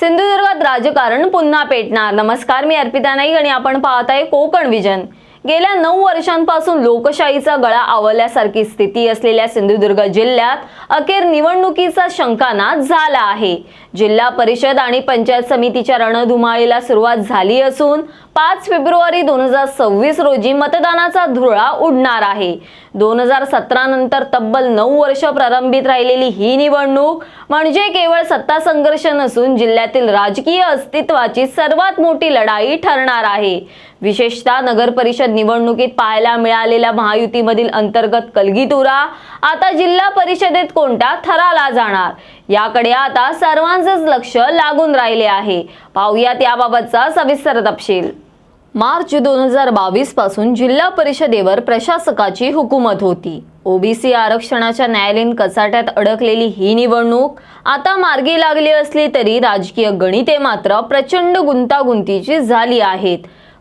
सिंधुदुर्गात राजकारण पुन्हा पेटणार. नमस्कार मी अर्पिता नाईक आणि आपण पाहत आहे कोकण विजन. गेल्या नऊ वर्षांपासून लोकशाहीचा गळा आवळल्यासारखी स्थिती असलेल्या सिंधुदुर्ग जिल्ह्यात अखेर निवडणुकीचा शंकानाद झाला आहे. जिल्हा परिषद आणि पंचायत समितीच्या रणधुमाळीला सुरुवात झाली असून पाच फेब्रुवारी दोन हजार सव्वीस रोजी मतदानाचा धुळा उडणार आहे. दोन हजार सतरा नंतर तब्बल नऊ वर्ष प्रारंभित राहिलेली ही निवडणूक म्हणजे केवळ सत्ता संघर्ष नसून जिल्ह्यातील राजकीय अस्तित्वाची सर्वात मोठी लढाई ठरणार आहे. विशेषतः नगर परिषद निवडणुकीत पाहायला मिळालेल्या महायुतीमधील अंतर्गत कलगीतुरा आता जिल्हा परिषदेत कोणत्या थराला जाणार? याकडे आता सर्वांचंच लक्ष लागून राहिले आहे. पाहुयात याबाबतचा सविस्तर तपशील. मार्च दोन हजार बावीसपासून जिल्हा परिषदेवर प्रशासकाची हुकूमत होती. ओबीसी आरक्षणाच्या न्यायालयीन कचाट्यात अडकलेली ही निवडणूक आता मार्गी लागली असली तरी राजकीय गणिते मात्र प्रचंड गुंतागुंतीची झाली आहेत.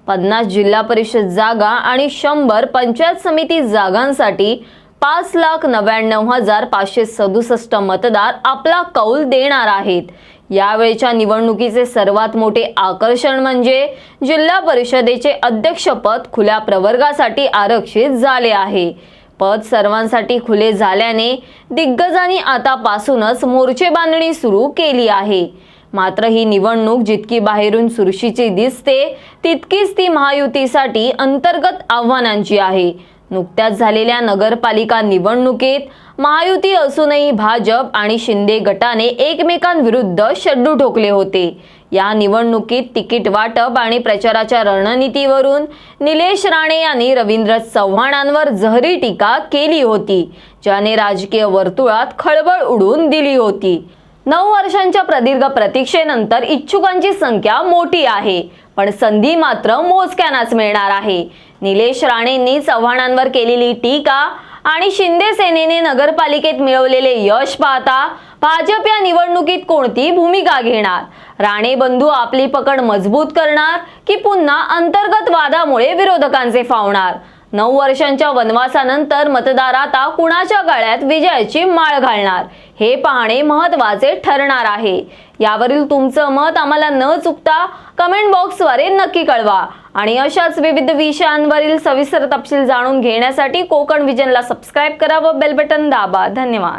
पन्नास जिल्हा परिषद जागा आणि शंभर पंचायत समिती जागांसाठी पाच लाख नव्याण्णव हजार पाचशे सदुसष्ट मतदार आपला कौल देणार आहेत. यावेळच्या निवडणुकीचे सर्वात मोठे आकर्षण म्हणजे जिल्हा परिषदेचे अध्यक्षपद खुल्या प्रवर्गासाठी आरक्षित झाले आहे. पद सर्वांसाठी खुले झाल्याने दिग्गजांनी आतापासूनच मोर्चे बांधणी सुरू केली आहे. मात्र ही निवडणूक जितकी बाहेरून सुरशीची दिसते तितकीच ती महायुतीसाठी अंतर्गत आव्हानांची आहे. नुकत्याच झालेल्या नगरपालिका निवडणुकीत महायुती असूनही भाजप आणि शिंदे गटाने एकमेकांविरुद्ध शड्डू ठोकले होते. या निवडणुकीत तिकीट वाटप आणि प्रचाराच्या रणनीतीवरून निलेश राणे यांनी रवींद्र चव्हाणांवर जहरी टीका केली होती ज्याने राजकीय वर्तुळात खळबळ उडून दिली होती. नऊ वर्षांच्या प्रदीर्घ प्रतीक्षेनंतर इच्छुकांची संख्या मोठी आहे पण संधी मात्र मोजक्यानाच मिळणार आहे. निलेश राणेंनी चव्हाणांवर केलेली टीका आणि शिंदे सेनेने नगरपालिकेत मिळवलेले यश पाहता भाजप या निवडणुकीत कोणती भूमिका घेणार? राणे बंधू आपली पकड मजबूत करणार की पुन्हा अंतर्गत वादामुळे विरोधकांचे फावणार? नऊ वर्षांच्या वनवासानंतर मतदार आता कुणाच्या गळ्यात विजयाची माळ घालणार? हे पाहणे महत्त्वाचे ठरणार आहे. यावरील तुमचं मत आम्हाला न चुकता कमेंट बॉक्सद्वारे नक्की कळवा. आणि अशाच विविध विषयांवरील सविस्तर तपशील जाणून घेण्यासाठी कोकण विजनला सबस्क्राईब करा व बेल बटन दाबा. धन्यवाद.